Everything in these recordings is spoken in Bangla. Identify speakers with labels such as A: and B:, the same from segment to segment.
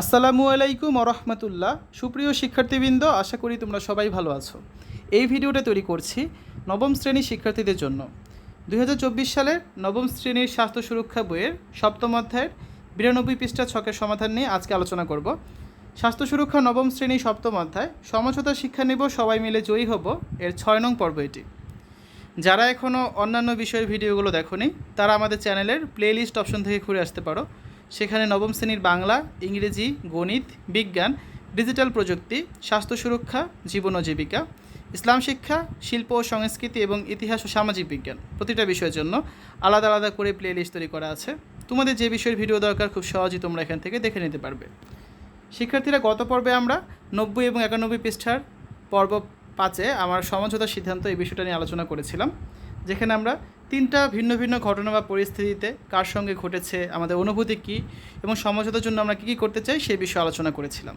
A: আসসালামু আলাইকুম রহমতুল্লাহ সুপ্রিয় শিক্ষার্থীবৃন্দ, আশা করি তোমরা সবাই ভালো আছো। এই ভিডিওটা তৈরি করছি নবম শ্রেণির শিক্ষার্থীদের জন্য। দুই হাজার চব্বিশ সালের নবম শ্রেণির স্বাস্থ্য সুরক্ষা বইয়ের সপ্তম অধ্যায়ের বিরানব্বই পৃষ্ঠা ছকের সমাধান নিয়ে আজকে আলোচনা করব। স্বাস্থ্য সুরক্ষা নবম শ্রেণি সপ্তম অধ্যায়, সমঝোতা শিক্ষা নেব, সবাই মিলে জয়ী হব। এর ছয় নং পর্ব এটি। যারা এখনও অন্যান্য বিষয়ের ভিডিওগুলো দেখোনি, তারা আমাদের চ্যানেলের প্লেলিস্ট অপশন থেকে ঘুরে আসতে পারো। সেখানে নবম শ্রেণির বাংলা, ইংরেজি, গণিত, বিজ্ঞান, ডিজিটাল প্রযুক্তি, স্বাস্থ্য সুরক্ষা, জীবন ও জীবিকা, ইসলাম শিক্ষা, শিল্প ও সংস্কৃতি এবং ইতিহাস ও সামাজিক বিজ্ঞান প্রতিটা বিষয়ের জন্য আলাদা আলাদা করে প্লে লিস্ট তৈরি করা আছে। তোমাদের যে বিষয়ের ভিডিও দরকার খুব সহজেই তোমরা এখান থেকে দেখে নিতে পারবে। শিক্ষার্থীরা গত পর্বে আমরা নব্বই এবং একানব্বই পৃষ্ঠার পর্ব পাঁচে আমার সমঝোতার সিদ্ধান্ত এই বিষয়টা নিয়ে আলোচনা করেছিলাম। যেখানে আমরা তিনটা ভিন্ন ভিন্ন ঘটনা বা পরিস্থিতিতে কার সঙ্গে ঘটেছে, আমাদের অনুভূতি কী এবং সমঝোতার জন্য আমরা কী কী করতে চাই সেই বিষয়ে আলোচনা করেছিলাম।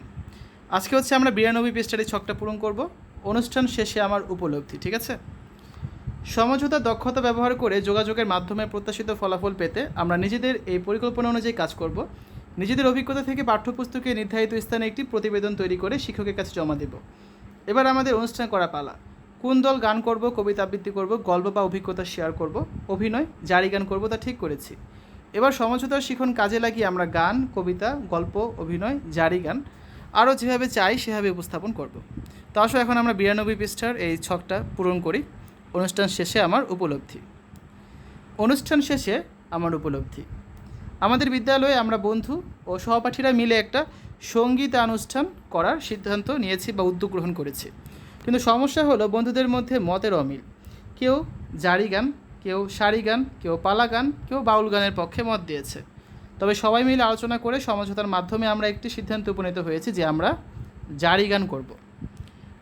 A: আজকে হচ্ছে আমরা বিরানব্বই পৃষ্ঠার এই ছকটা পূরণ করব। অনুষ্ঠান শেষে আমার উপলব্ধি, ঠিক আছে? সমঝোতা দক্ষতা ব্যবহার করে যোগাযোগের মাধ্যমে প্রত্যাশিত ফলাফল পেতে আমরা নিজেদের এই পরিকল্পনা অনুযায়ী কাজ করব। নিজেদের অভিজ্ঞতা থেকে পাঠ্যপুস্তকে নির্ধারিত স্থানে একটি প্রতিবেদন তৈরি করে শিক্ষকের কাছে জমা দেব। এবার আমাদের অনুষ্ঠান করা পালা। কোন দল গান করব, কবিতা আবৃত্তি করব, গল্প বা অভিজ্ঞতা শেয়ার করব, অভিনয়, জারি গান করব তা ঠিক করেছি। এবার সমঝোতার শিখন কাজে লাগিয়ে আমরা গান, কবিতা, গল্প, অভিনয়, জারি গান আরও যেভাবে চাই সেভাবে উপস্থাপন করব। তো আসো এখন আমরা বিরানব্বই পৃষ্ঠার এই ছকটা পূরণ করি। অনুষ্ঠান শেষে আমার উপলব্ধি। অনুষ্ঠান শেষে আমার উপলব্ধি। আমাদের বিদ্যালয়ে আমরা বন্ধু ও সহপাঠীরা মিলে একটা সংগীত অনুষ্ঠান করার সিদ্ধান্ত নিয়েছি বা উদ্যোগ গ্রহণ করেছি। কিন্তু সমস্যা হলো বন্ধুদের মধ্যে মতের অমিল। কেউ জারি গান, কেউ সারি গান, কেউ পালা গান, কেউ বাউল গানের পক্ষে মত দিয়েছে। তবে সবাই মিলে আলোচনা করে সমঝোতার মাধ্যমে আমরা একটি সিদ্ধান্তে উপনীত হয়েছি যে আমরা জারি গান করব।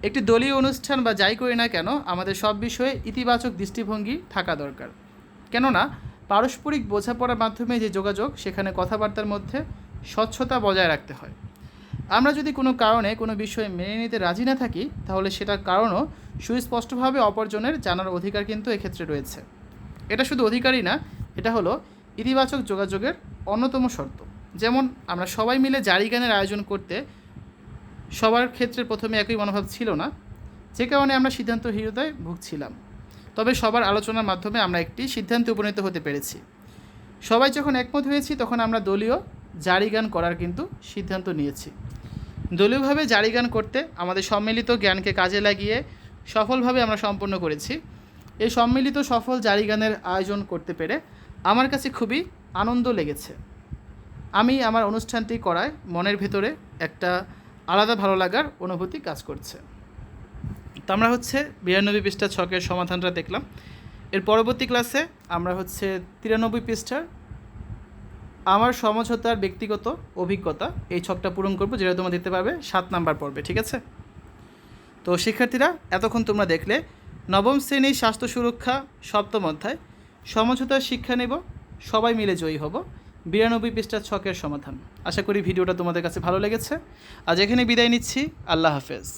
A: একটি দলীয় অনুষ্ঠান বা যাই করি না কেন, আমাদের সব বিষয়ে ইতিবাচক দৃষ্টিভঙ্গি থাকা দরকার। কেননা, পারস্পরিক বোঝাপড়ার মাধ্যমে যে যোগাযোগ, সেখানে কথাবার্তার মধ্যে স্বচ্ছতা বজায় রাখতে হয়। আমরা যদি কোনো কারণে কোনো বিষয়ে মেনে নিতে রাজি না থাকি, তাহলে সেটার কারণও সুস্পষ্টভাবে অপরজনের জানার অধিকার কিন্তু এক্ষেত্রে রয়েছে। এটা শুধু অধিকারই না, এটা হলো ইতিবাচক যোগাযোগের অন্যতম শর্ত। যেমন আমরা সবাই মিলে জারি গানের আয়োজন করতে সবার ক্ষেত্রে প্রথমে একই মনোভাব ছিল না, যে কারণে আমরা সিদ্ধান্তহীনতায় ভুগছিলাম। তবে সবার আলোচনার মাধ্যমে আমরা একটি সিদ্ধান্তে উপনীত হতে পেরেছি। সবাই যখন একমত হয়েছি, তখন আমরা দলীয় জারি গান করার কিন্তু সিদ্ধান্ত নিয়েছি। দলীয়ভাবে জারি গান করতে আমাদের সম্মিলিত জ্ঞানকে কাজে লাগিয়ে সফলভাবে আমরা সম্পন্ন করেছি। এই সম্মিলিত সফল জারি গানের আয়োজন করতে পেরে আমার কাছে খুবই আনন্দ লেগেছে। আমি আমার অনুষ্ঠানটি করায় মনের ভেতরে একটা আলাদা ভালো লাগার অনুভূতি কাজ করছে। তো আমরা হচ্ছে বিরানব্বই পৃষ্ঠা ছকের সমাধানটা দেখলাম। এর পরবর্তী ক্লাসে আমরা হচ্ছে তিরানব্বই পৃষ্ঠার আমার সমঝোতার ব্যক্তিগত অভিজ্ঞতা এই ছকটা পূরণ করব, যেটা তোমরা দিতে পারবে, সাত নাম্বার পর্বে, ঠিক আছে? তো শিক্ষার্থীরা, এতক্ষণ তোমরা দেখলে, নবম শ্রেণির স্বাস্থ্য সুরক্ষা সপ্তম অধ্যায়, সমঝোতার শিক্ষা নেব, সবাই মিলে জয়ী হব, বিরানব্বই পৃষ্ঠার ছকের সমাধান। আশা করি ভিডিওটা তোমাদের কাছে ভালো লেগেছে। আজ এখানে বিদায় নিচ্ছি, আল্লাহ হাফেজ।